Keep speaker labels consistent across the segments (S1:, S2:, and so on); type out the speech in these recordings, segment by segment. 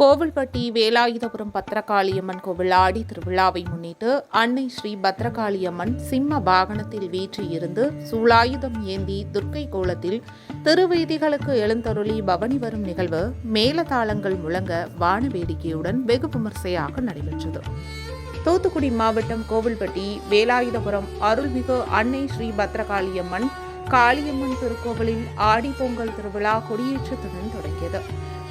S1: கோவில்பட்டி வேலாயுதபுரம் பத்திரகாளியம்மன் கோவில் ஆடி திருவிழாவை முன்னிட்டு அன்னை ஸ்ரீ பத்திரகாளியம்மன் சிம்ம வாகனத்தில் வீற்றியிருந்து சூளாயுதம் ஏந்தி துர்க்கை கோலத்தில் திருவீதிகளுக்கு எழுந்தருளி பவனி வரும் நிகழ்வு மேலதாளங்கள் முழங்க வான வேடிக்கையுடன் வெகு விமர்சையாக நடைபெற்றது. தூத்துக்குடி மாவட்டம் கோவில்பட்டி வேலாயுதபுரம் அருள்மிகு அன்னை ஸ்ரீ பத்திரகாளியம்மன் காளியம்மன் திருக்கோவிலில் ஆடி பொங்கல் திருவிழா கொடியேற்றத்துடன் தொடங்கியது.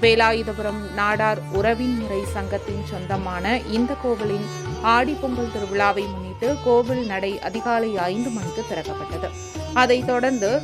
S1: வேலாயுதபுரம் நாடார் உறவின் முறை சங்கத்தின் சொந்தமான இந்த கோவிலின் ஆடி பொங்கல் திருவிழாவை முன்னிட்டு கோவில் நடை அதிகாலை ஐந்து மணிக்கு திறக்கப்பட்டது. அதைத் தொடர்ந்து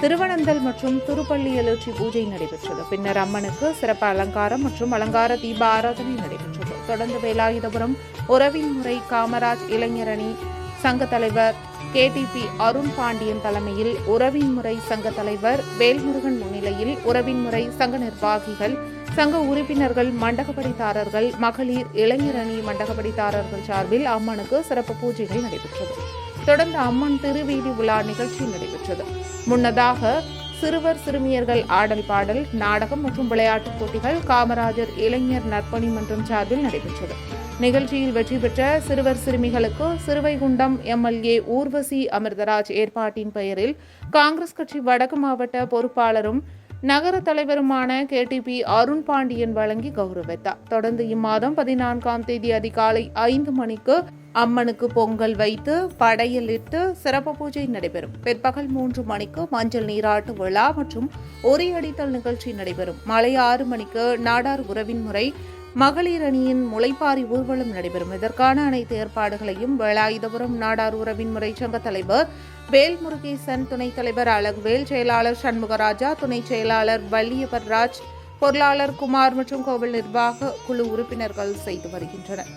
S1: திருவனந்தல் மற்றும் திருப்பள்ளி எழுச்சி பூஜை நடைபெற்றது. பின்னர் அம்மனுக்கு சிறப்பு அலங்காரம் மற்றும் அலங்கார தீப ஆராதனை நடைபெற்றது. தொடர்ந்து வேலாயுதபுரம் உறவின் முறை காமராஜ் இளைஞரணி சங்க தலைவர் கேடிபி அருண் பாண்டியன் தலைமையில் உறவின் முறை சங்க தலைவர் வேல்முருகன் முன்னிலையில் உறவின் முறை சங்க நிர்வாகிகள் சங்க உறுப்பினர்கள் மண்டகப்படித்தாரர்கள் மகளிர் இளைஞரணி மண்டகப்படித்தாரர்கள் சார்பில் அம்மனுக்கு சிறப்பு பூஜைகள் நடைபெற்றது. தொடர்ந்து அம்மன் திருவீதி உலா நிகழ்ச்சி நடைபெற்றது. முன்னதாக சிறுவர் சிறுமியர்கள் ஆடல் பாடல் நாடகம் மற்றும் விளையாட்டுப் போட்டிகள் காமராஜர் இளைஞர் நற்பணி மன்றம் சார்பில் நடைபெற்றது. நிகழ்ச்சியில் வெற்றி பெற்ற சிறுவர் சிறுமிகளுக்கு Srivaikuntam M L A Urvasi Amirtharaj ஏற்பாட்டின் பெயரில் காங்கிரஸ் கட்சி வடக்கு மாவட்ட பொறுப்பாளரும் நகர தலைவருமான கேடிபி அருண் பாண்டியன் வழங்கி கௌரவித்தார். தொடர்ந்து இம்மாதம் பதினான்காம் தேதி அதிகாலை ஐந்து மணிக்கு அம்மனுக்கு பொங்கல் வைத்து படையலிட்டு சிறப்பு பூஜை நடைபெறும். பிற்பகல் மூன்று மணிக்கு மஞ்சள் நீராட்டு விழா மற்றும் ஒரியடித்தல் நிகழ்ச்சி நடைபெறும். மாலை ஆறு மணிக்கு நாடார் உறவின் முறை மகளிர் அணியின் முளைப்பாரி ஊர்வலம் நடைபெறும். இதற்கான அனைத்து ஏற்பாடுகளையும் வேலாயுதபுரம் நாடார் உறவின் முறை சங்க தலைவர் வேல் முருகேசன் துணைத் தலைவர் அழகுவேல் செயலாளர் சண்முகராஜா துணை செயலாளர் வள்ளியவர் ராஜ் பொருளாளர் குமார் மற்றும் கோவில் நிர்வாக குழு உறுப்பினர்கள் செய்து வருகின்றனர்.